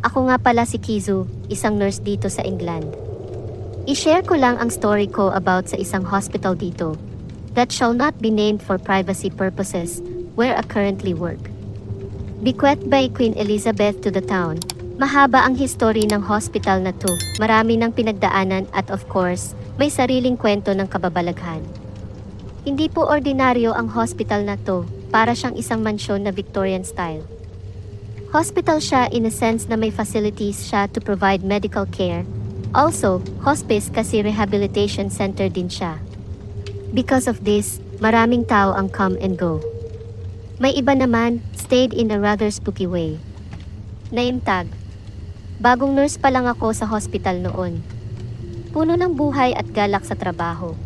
Ako nga pala si Kizu, isang nurse dito sa England. I-share ko lang ang story ko about sa isang hospital dito that shall not be named for privacy purposes where I currently work. Bequeathed by Queen Elizabeth to the town, mahaba ang history ng hospital na to, marami ng pinagdaanan at of course, may sariling kwento ng kababalaghan. Hindi po ordinaryo ang hospital na to, para siyang isang mansyon na Victorian style. Hospital siya in a sense na may facilities siya to provide medical care. Also, hospice kasi rehabilitation center din siya. Because of this, maraming tao ang come and go. May iba naman, stayed in a rather spooky way. Name tag. Bagong nurse pa lang ako sa hospital noon. Puno ng buhay at galak sa trabaho.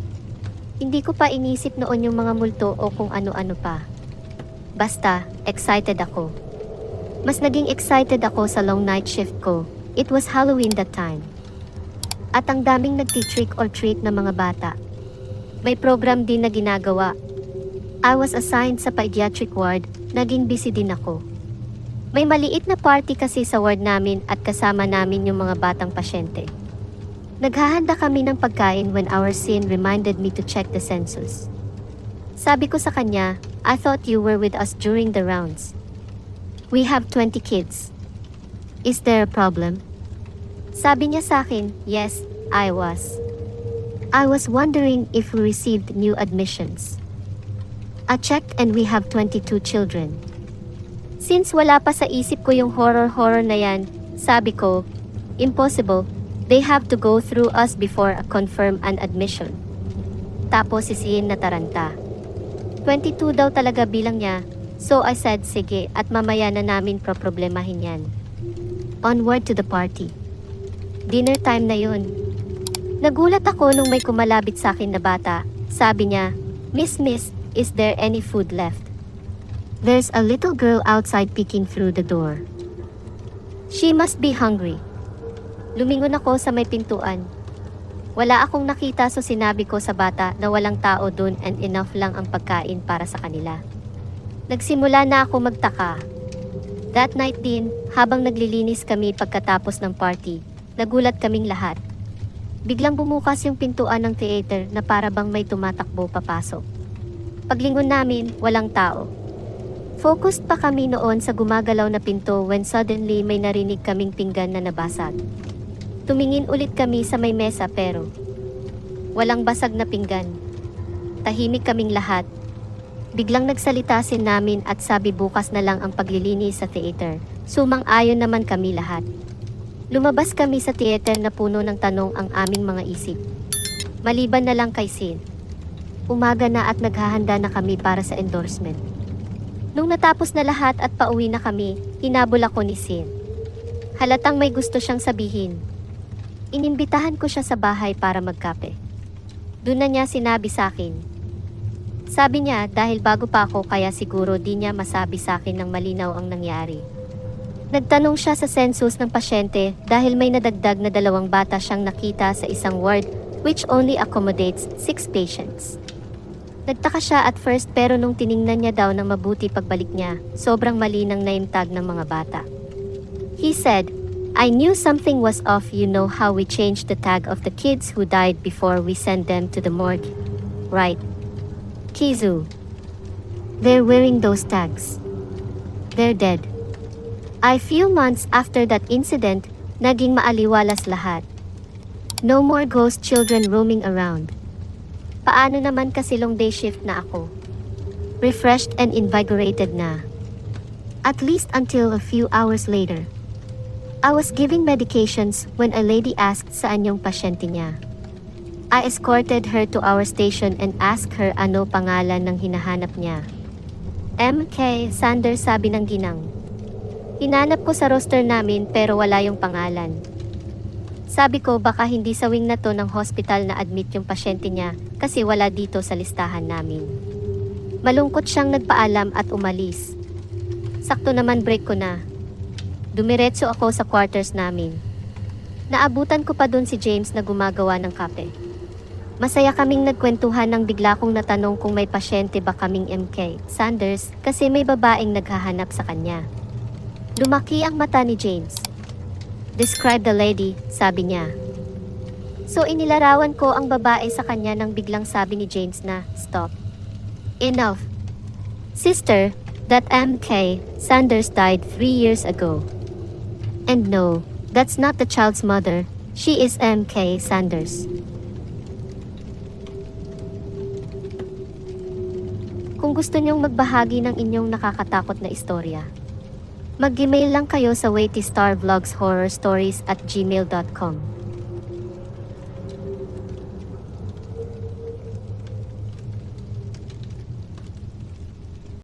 Hindi ko pa inisip noon yung mga multo o kung ano-ano pa. Basta, excited ako. Mas naging excited ako sa long night shift ko. It was Halloween that time. At ang daming nagti-trick or treat na mga bata. May program din na ginagawa. I was assigned sa pediatric ward, naging busy din ako. May maliit na party kasi sa ward namin at kasama namin yung mga batang pasyente. Naghahanda kami ng pagkain when our scene reminded me to check the census. Sabi ko sa kanya, I thought you were with us during the rounds. We have 20 kids. Is there a problem? Sabi niya sa akin, yes, I was. I was wondering if we received new admissions. I checked and we have 22 children. Since wala pa sa isip ko yung horror-horror na yan, sabi ko, impossible, they have to go through us before I confirm an admission. Tapos sisihin na taranta. 22 daw talaga bilang niya, so I said sige at mamaya na namin problemahin yan. Onward to the party. Dinner time na yun. Nagulat ako nung may kumalabit sa akin na bata. Sabi niya, Miss Miss, is there any food left? There's a little girl outside peeking through the door. She must be hungry. Lumingon ako sa may pintuan. Wala akong nakita so sinabi ko sa bata na walang tao dun and enough lang ang pagkain para sa kanila. Nagsimula na ako magtaka. That night din, habang naglilinis kami pagkatapos ng party, nagulat kaming lahat. Biglang bumukas yung pintuan ng theater na para bang may tumatakbo papasok. Paglingon namin, walang tao. Focused pa kami noon sa gumagalaw na pinto when suddenly may narinig kaming pinggan na nabasag. Tumingin ulit kami sa may mesa pero walang basag na pinggan. Tahimik kaming lahat. Biglang nagsalita si namin at sabi bukas na lang ang paglilinis sa theater. Sumang-ayon naman kami lahat. Lumabas kami sa theater na puno ng tanong ang aming mga isip. Maliban na lang kay Sin. Umaga na at naghahanda na kami para sa endorsement. Nung natapos na lahat at pauwi na kami, hinabol ako ni Sin. Halatang may gusto siyang sabihin. Inimbitahan ko siya sa bahay para magkape. Doon na niya sinabi sa akin. Sabi niya dahil bago pa ako kaya siguro di niya masabi sa akin ng malinaw ang nangyari. Nagtanong siya sa census ng pasyente dahil may nadagdag na dalawang bata siyang nakita sa isang ward which only accommodates six patients. Nagtaka siya at first pero nung tiningnan niya daw ng mabuti pagbalik niya, sobrang mali ng name tag ng mga bata. He said, I knew something was off you know how we changed the tag of the kids who died before we send them to the morgue. Right. Kizu. They're wearing those tags. They're dead. A few months after that incident, naging maaliwalas lahat. No more ghost children roaming around. Paano naman kasi long day shift na ako? Refreshed and invigorated na. At least until a few hours later. I was giving medications when a lady asked saan yung pasyente niya. I escorted her to our station and asked her ano pangalan ng hinahanap niya. MK Sanders sabi ng ginang. Hinanap ko sa roster namin pero wala yung pangalan. Sabi ko baka hindi sa wing na to ng hospital na admit yung pasyente niya kasi wala dito sa listahan namin. Malungkot siyang nagpaalam at umalis. Sakto naman break ko na. Dumiretso ako sa quarters namin. Naabutan ko pa dun si James na gumagawa ng kape. Masaya kaming nagkwentuhan nang bigla kong natanong kung may pasyente ba kaming MK Sanders kasi may babaeng naghahanap sa kanya. Lumaki ang mata ni James. Describe the lady, sabi niya. So inilarawan ko ang babae sa kanya nang biglang sabi ni James na, Stop. Enough. Sister, that MK Sanders died three years ago. And no, that's not the child's mother. She is MK Sanders. Gusto niyong magbahagi ng inyong nakakatakot na istorya, mag-email lang kayo sa waitystarvlogshorrorstories at gmail.com.